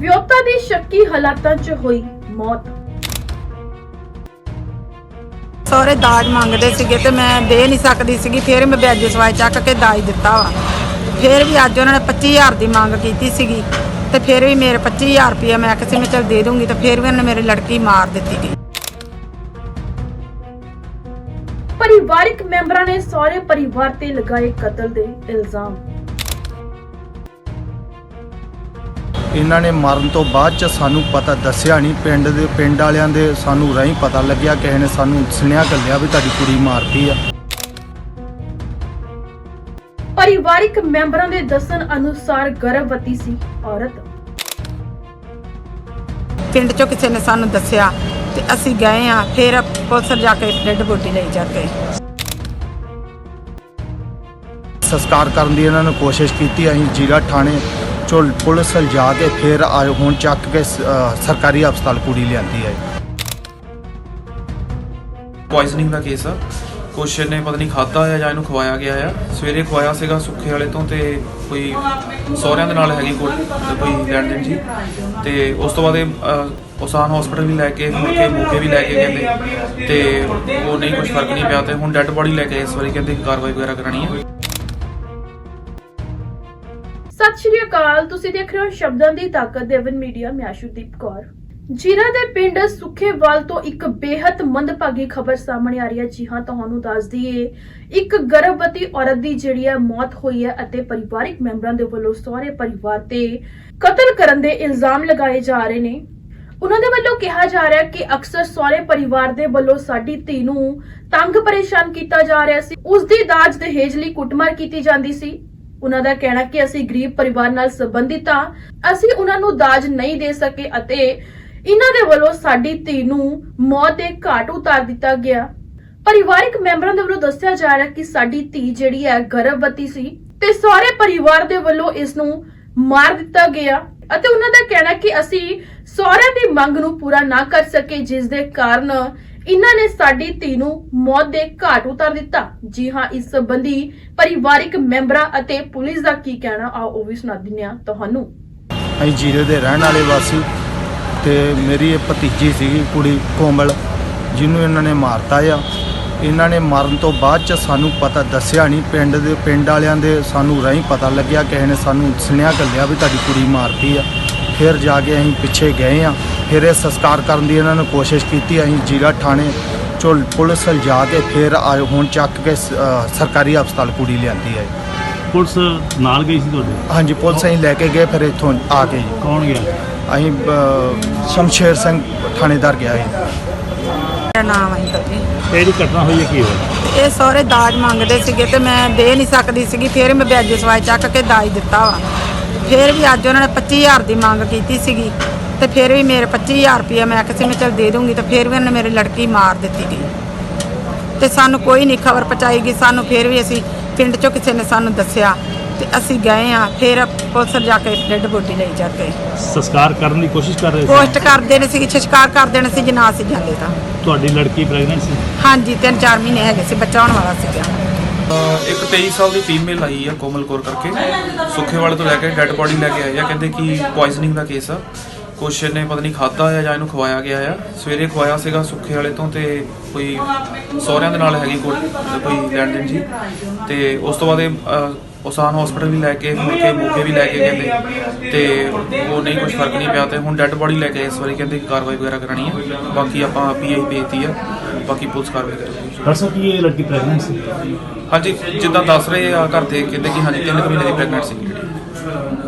ਵਿਅਕਤੀ ਦੀ ਸ਼ੱਕੀ ਹਾਲਾਤਾਂ 'ਚ ਹੋਈ ਮੌਤ। ਸਹੁਰੇ ਦਾਜ ਮੰਗਦੇ ਸੀਗੇ ਤੇ ਮੈਂ ਦੇ ਨਹੀਂ ਸਕਦੀ ਸੀਗੀ ਫਿਰ ਮੈਂ ਵਿਆਜ ਸਵਾਈ ਚੱਕ ਕੇ ਦਾਜ ਦਿੱਤਾ ਵਾ। ਫਿਰ ਵੀ ਅੱਜ ਉਹਨਾਂ ਨੇ 25000 ਦੀ ਮੰਗ ਕੀਤੀ ਸੀਗੀ ਤੇ ਫਿਰ ਵੀ ਮੇਰੇ 25000 ਰੁਪਏ ਮੈਂ ਕਿਸੇ ਨੂੰ ਚਲ ਦੇ ਦੂੰਗੀ ਤੇ ਫਿਰ ਵੀ ਉਹਨੇ ਮੇਰੀ ਲੜਕੀ ਮਾਰ ਦਿੱਤੀ ਗਈ। ਪਰਿਵਾਰਕ ਮੈਂਬਰਾਂ ਨੇ ਸਹੁਰੇ ਪਰਿਵਾਰ ਤੇ ਲਗਾਏ ਕਤਲ ਦੇ ਇਲਜ਼ਾਮ। ਇਹਨਾਂ ਨੇ ਮਰਨ ਤੋਂ ਬਾਅਦ ਚ ਸਾਨੂੰ ਪਤਾ ਦੱਸਿਆ ਨਹੀਂ। ਪਿੰਡ ਦੇ ਪਿੰਡ ਵਾਲਿਆਂ ਦੇ ਸਾਨੂੰ ਰਾਹੀਂ ਪਤਾ ਲੱਗਿਆ ਕਿਸੇ ਨੇ ਸਾਨੂੰ ਸੁਨੇਹਾ ਕੱਲਿਆ ਵੀ ਤੁਹਾਡੀ ਕੁੜੀ ਮਾਰਤੀ ਆ। ਪਰਿਵਾਰਕ ਮੈਂਬਰਾਂ ਦੇ ਦੱਸਣ ਅਨੁਸਾਰ ਗਰਭਵਤੀ ਸੀ ਔਰਤ। ਪਿੰਡ ਚੋਂ ਕਿਸੇ ਨੇ ਸਾਨੂੰ ਦੱਸਿਆ ਤੇ ਅਸੀਂ ਗਏ ਆ ਫਿਰ ਪੁਲਿਸ ਜਾ ਕੇ ਡੈੱਡ ਬੋਡੀ ਲਈ ਜਾ ਕੇ। ਸੰਸਕਾਰ ਕਰਨ ਦੀ ਇਹਨਾਂ ਨੇ ਕੋਸ਼ਿਸ਼ ਕੀਤੀ ਅਸੀਂ ਜੀਰਾ ਥਾਣੇ ਚੋਂ ਪੁਲਿਸ ਵੱਲ ਕੇ ਫਿਰ ਆਏ ਹੁਣ ਚੱਕ ਕੇ ਸ- ਅਹ ਸਰਕਾਰੀ ਹਸਪਤਾਲ ਕੁੜੀ ਲਿਆਂਦੀ ਹੈ। ਪੋਇਜ਼ਨਿੰਗ ਦਾ ਕੇਸ ਆ। ਕੁਛ ਨੇ ਪਤਾ ਨਹੀਂ ਖਾਦਾ ਆ ਜਾਂ ਇਹਨੂੰ ਖਵਾਇਆ ਗਿਆ ਆ। ਸਵੇਰੇ ਖਵਾਇਆ ਸੀਗਾ ਸੁੱਖੇ ਵਾਲੇ ਤੋਂ ਤੇ ਕੋਈ ਸਹੁਰਿਆਂ ਦੇ ਨਾਲ ਹੈਗੀ ਕੋਈ ਕੋਈ ਲੈਣ ਦੇਣ ਜੀ। ਤੇ ਉਸ ਤੋਂ ਬਾਅਦ ਇਹ ਅਹ, ਉਸਾਨ ਹਸਪੀਟਲ ਵੀ ਲੈ ਕੇ ਮੁੜ ਕੇ ਮੌਕੇ ਵੀ ਲੈ ਕੇ ਕਹਿੰਦੇ। ਤੇ ਉਹ ਨਹੀਂ ਕੁਝ ਫ਼ਰਕ ਨਹੀਂ ਪਿਆ ਤੇ ਹੁਣ ਡੈੱਡ ਬੋਡੀ ਲੈ ਕੇ ਇਸ ਵਾਰੀ ਕਹਿੰਦੇ ਕਾਰਵਾਈ ਵਗੈਰਾ ਕਰਾਣੀ ਹੈ ਸਤਿ ਸ਼੍ਰੀ ਅਕਾਲ, ਤੁਸੀਂ ਦੇਖ ਰਹੇ ਹੋ ਸ਼ਬਦਾਂ ਦੀ ਤਾਕਤ ਦੇਵਨ ਮੀਡੀਆ, ਮੈਂ ਆਸ਼ੂਦੀਪ ਕੌਰ। ਜੀਰਾ ਦੇ ਪਿੰਡ ਸੁਖੇਵਾਲ ਤੋਂ ਇੱਕ ਬੇहद ਮੰਦਭਾਗੀ ਖਬਰ ਸਾਹਮਣੇ ਆ ਰਹੀ ਹੈ। ਜੀ ਹਾਂ, ਤੁਹਾਨੂੰ ਦੱਸ ਦਈਏ, ਇੱਕ ਗਰਭਵਤੀ ਔਰਤ ਦੀ ਜਿਹੜੀ ਹੈ ਮੌਤ ਹੋਈ ਹੈ ਅਤੇ ਪਰਿਵਾਰਿਕ ਮੈਂਬਰਾਂ ਦੇ ਵੱਲੋਂ ਸਹੁਰੇ ਪਰਿਵਾਰ ਤੇ ਕਤਲ ਕਰਨ ਦੇ ਇਲਜ਼ਾਮ ਲਗਾਏ ਜਾ ਰਹੇ ਨੇ। ਉਹਨਾਂ ਦੇ ਵੱਲੋਂ ਕਿਹਾ ਜਾ ਰਿਹਾ ਕਿ ਅਕਸਰ ਸਹੁਰੇ ਪਰਿਵਾਰ ਦੇ ਵੱਲੋਂ ਸਾਡੀ ਧੀ ਨੂੰ ਤੰਗ ਪਰੇਸ਼ਾਨ ਕੀਤਾ ਜਾ ਰਿਹਾ ਸੀ। ਉਸ ਦੀ ਦਾਜ ਦਹੇਜ ਲਈ ਕੁੱਟਮਾਰ ਕੀਤੀ ਜਾਂਦੀ ਸੀ। ਉਹਨਾਂ ਦਾ ਕਹਿਣਾ ਕਿ ਅਸੀਂ ਗਰੀਬ ਪਰਿਵਾਰ ਨਾਲ ਸੰਬੰਧਿਤ ਹਾਂ, ਅਸੀਂ ਉਹਨਾਂ ਨੂੰ ਦਾਜ ਨਹੀਂ ਦੇ ਸਕੇ ਅਤੇ ਇਹਨਾਂ ਦੇ ਵੱਲੋਂ ਸਾਡੀ ਧੀ ਨੂੰ ਮੌਤ ਦੇ ਘਾਟ ਉਤਾਰ ਦਿੱਤਾ ਗਿਆ। ਪਰਿਵਾਰਕ ਮੈਂਬਰਾਂ ਦੇ ਵੱਲੋਂ ਦੱਸਿਆ ਜਾ ਰਿਹਾ ਕਿ ਸਾਡੀ ਧੀ ਜਿਹੜੀ ਹੈ ਗਰਭਵਤੀ ਸੀ ਤੇ ਸਾਰੇ ਪਰਿਵਾਰ ਦੇ ਵੱਲੋਂ ਇਸ ਨੂੰ ਮਾਰ ਦਿੱਤਾ ਗਿਆ ਅਤੇ ਉਹਨਾਂ ਦਾ ਕਹਿਣਾ ਕਿ ਅਸੀਂ ਸਹੁਰਿਆਂ ਦੀ ਮੰਗ ਨੂੰ ਪੂਰਾ ਨਾ ਕਰ ਸਕੇ, ਜਿਸ ਦੇ ਕਾਰਨ ਇਹਨਾਂ ਨੇ ਸਾਡੀ ਧੀ ਨੂੰ ਮੌਤ ਦੇ ਘਾਟ ਉਤਾਰ ਦਿੱਤਾ। ਜੀ ਹਾਂ, ਇਸ ਸੰਬੰਧੀ ਪਰਿਵਾਰਿਕ ਮੈਂਬਰਾਂ ਅਤੇ ਪੁਲਿਸ ਦਾ ਕੀ ਕਹਿਣਾ, ਆਓ ਉਹ ਵੀ ਸੁਣਾ ਦਿੰਦੇ ਹਾਂ ਤੁਹਾਨੂੰ। ਅਸੀਂ ਜੀਰੇ ਦੇ ਰਹਿਣ ਵਾਲੇ ਵਾਸੀ ਤੇ ਮੇਰੀ ਇਹ ਭਤੀਜੀ ਸੀਗੀ, ਕੁੜੀ ਕੋਮਲ, ਜਿਹਨੂੰ ਇਹਨਾਂ ਨੇ ਮਾਰਤਾ ਆ। ਇਹਨਾਂ ਨੇ ਮਰਨ ਤੋਂ ਬਾਅਦ ਚ ਸਾਨੂੰ ਪਤਾ ਦੱਸਿਆ ਨਹੀਂ, ਪਿੰਡ ਦੇ, ਪਿੰਡ ਵਾਲਿਆਂ ਦੇ ਸਾਨੂੰ ਰਾਹੀਂ ਪਤਾ ਲੱਗਿਆ, ਕਿਸੇ ਨੇ ਸਾਨੂੰ ਸੁਨੇਹਾ ਕੱਲਿਆ ਵੀ ਤੁਹਾਡੀ ਕੁੜੀ ਮਾਰਤੀ ਆ। ਫਿਰ ਜਾ ਕੇ ਅਸੀਂ ਪਿੱਛੇ ਗਏ ਆ। ਫਿਰ ਇਹ ਸੰਸਕਾਰ ਕਰਨ ਦੀ ਇਹਨਾਂ ਨੇ ਕੋਸ਼ਿਸ਼ ਕੀਤੀ। ਅਸੀਂ ਜੀਰਾ ਥਾਣੇ ਚੋਂ ਪੁਲਿਸ ਵੱਲ ਜਾ ਕੇ ਫਿਰ ਆਏ ਹੁਣ ਚੱਕ ਕੇ ਸ- ਅਹ ਸਰਕਾਰੀ ਹਸਪਤਾਲ ਕੁੜੀ ਲਿਆਂਦੀ ਹੈ। ਪੁਲਿਸ ਨਾਲ ਗਈ ਸੀ ਤੁਹਾਡੇ? ਹਾਂਜੀ ਪੁਲਿਸ ਅਸੀਂ ਲੈ ਕੇ ਗਏ ਫਿਰ ਇੱਥੋਂ ਆ ਕੇ ਜੀ। ਕੌਣ ਗਿਆ? ਅਸੀਂ ਅਹ, ਸ਼ਮਸ਼ੇਰ ਸਿੰਘ ਥਾਣੇਦਾਰ ਗਿਆ ਸੀ ਮੇਰਾ ਨਾਮ ਹੈ ਜੀ। ਇਹ ਜਿਹੜੀ ਘਟਨਾ ਹੋਈ ਹੈ ਕੀ ਹੋਇਆ? ਇਹ ਸਹੁਰੇ ਦਾਜ ਮੰਗਦੇ ਸੀਗੇ ਤੇ ਮੈਂ ਦੇ ਨਹੀਂ ਸਕਦੀ ਸੀਗੀ ਫਿਰ ਮੈਂ ਵਿਆਜ ਸਵਾਈ ਚੱਕ ਕੇ ਦਾਜ ਦਿੱਤਾ ਵਾ। ਫਿਰ ਵੀ ਅੱਜ ਉਹਨਾਂ ਨੇ 25000 ਦੀ ਮੰਗ ਕੀਤੀ ਸੀਗੀ। ਤੇ ਫਿਰ ਵੀ ਮੇਰੇ 25000 ਰੁਪਏ ਮੈਂ ਕਿਸੇ ਨੂੰ ਚਲ ਦੇ ਦੂੰਗੀ ਤੇ ਫਿਰ ਵੀ ਉਹਨੇ ਮੇਰੀ ਲੜਕੀ ਮਾਰ ਦਿੱਤੀ ਗਈ ਤੇ ਸਾਨੂੰ ਕੋਈ ਨਹੀਂ ਖਬਰ ਪਹੁੰਚਾਈ ਗਈ ਸਾਨੂੰ ਫਿਰ ਵੀ ਅਸੀਂ ਪਿੰਡ ਚੋਂ ਕਿਸੇ ਨੇ ਸਾਨੂੰ ਦੱਸਿਆ ਤੇ ਅਸੀਂ ਗਏ ਆ ਫਿਰ ਪੁਲਿਸ ਜਾ ਕੇ ਡੈੱਡ ਬੋਡੀ ਲਈ ਜਾ ਕੇ। ਸੰਸਕਾਰ ਕਰਨ ਦੀ ਕੋਸ਼ਿਸ਼ ਕਰ ਰਹੇ ਸੀ? ਪੋਸਟ ਕਰਦੇ ਨੇ ਸੀ ਸ਼ਿਕਾਰ ਕਰ ਦੇਣੇ ਸੀ ਜੇ ਨਾ ਅਸੀਂ ਜਾਂਦੇ ਤਾਂ। ਤੁਹਾਡੀ ਲੜਕੀ ਪ੍ਰੈਗਨੈਂਟ ਸੀ? ਹਾਂਜੀ ਤਿੰਨ ਚਾਰ ਮਹੀਨੇ ਹੈਗੇ ਸੀ ਬੱਚਾ ਹੋਣ ਵਾਲਾ ਸੀਗਾ। ਅਹ ਇੱਕ 23 ਸਾਲ ਦੀ ਫੀਮੇਲ ਆਈ ਆ ਕੋਮਲ ਕੌਰ ਕਰਕੇ। ਸੁੱਖੇਵਾਲੇ ਤੋਂ ਲੈ ਕੇ ਡੈੱਡ ਬੋਡੀ ਲੈ ਕੇ ਆਏ ਆ ਕਹਿੰਦੇ ਕਿ ਪੋਇਜ਼ਨਿੰਗ ਦਾ ਕੇਸ ਆ। ਕੁਛ ਨੇ ਪਤਾ ਨਹੀਂ ਖਾਦਾ ਆ ਜਾਂ ਇਹਨੂੰ ਖਵਾਇਆ ਗਿਆ ਆ। ਸਵੇਰੇ ਖਵਾਇਆ ਸੀਗਾ ਸੁੱਖੇ ਵਾਲੇ ਤੋਂ ਤੇ ਕੋਈ ਸਹੁਰਿਆਂ ਦੇ ਨਾਲ ਹੈਗੀ ਕੋਈ ਕੋਈ ਲੈਣ ਦੇਣ ਜੀ। ਤੇ ਉਸ ਤੋਂ ਬਾਅਦ ਇਹ ਅਹ, ਉਸਾਨ ਹਸਪੀਟਲ ਵੀ ਲੈ ਕੇ ਮੁੜ ਕੇ ਮੌਕੇ ਵੀ ਲੈ ਕੇ ਕਹਿੰਦੇ। ਤੇ ਉਹ ਨਹੀਂ ਕੁਝ ਫ਼ਰਕ ਨਹੀਂ ਪਿਆ ਤੇ ਹੁਣ ਡੈੱਡ ਬੋਡੀ ਲੈ ਕੇ ਇਸ ਵਾਰੀ ਕਹਿੰਦੇ ਕਾਰਵਾਈ ਵਗੈਰਾ ਕਰਾਣੀ ਹੈ ਬਾਕੀ ਆਪਾਂ ਪੀਆਈ ਭੇਜਤੀ ਆ ਬਾਕੀ ਪੁਲਿਸ ਕਾਰਵਾਈ ਕਰੇਗੀ। ਡਾਕਟਰ ਸਾਹਿਬ ਕੀ ਇਹ ਲੜਕੀ ਪ੍ਰੈਗਨੈਂਟ ਸੀ? ਹਾਂਜੀ ਜਿੱਦਾਂ ਦੱਸ ਰਹੇ ਆ ਘਰ ਦੇ ਕਹਿੰਦੇ ਕਿ ਹਾਂਜੀ 3 ਮਹੀਨੇ ਦੀ ਪ੍ਰੈਗਨੈਂਟ ਸੀ ਜਿਹੜੀ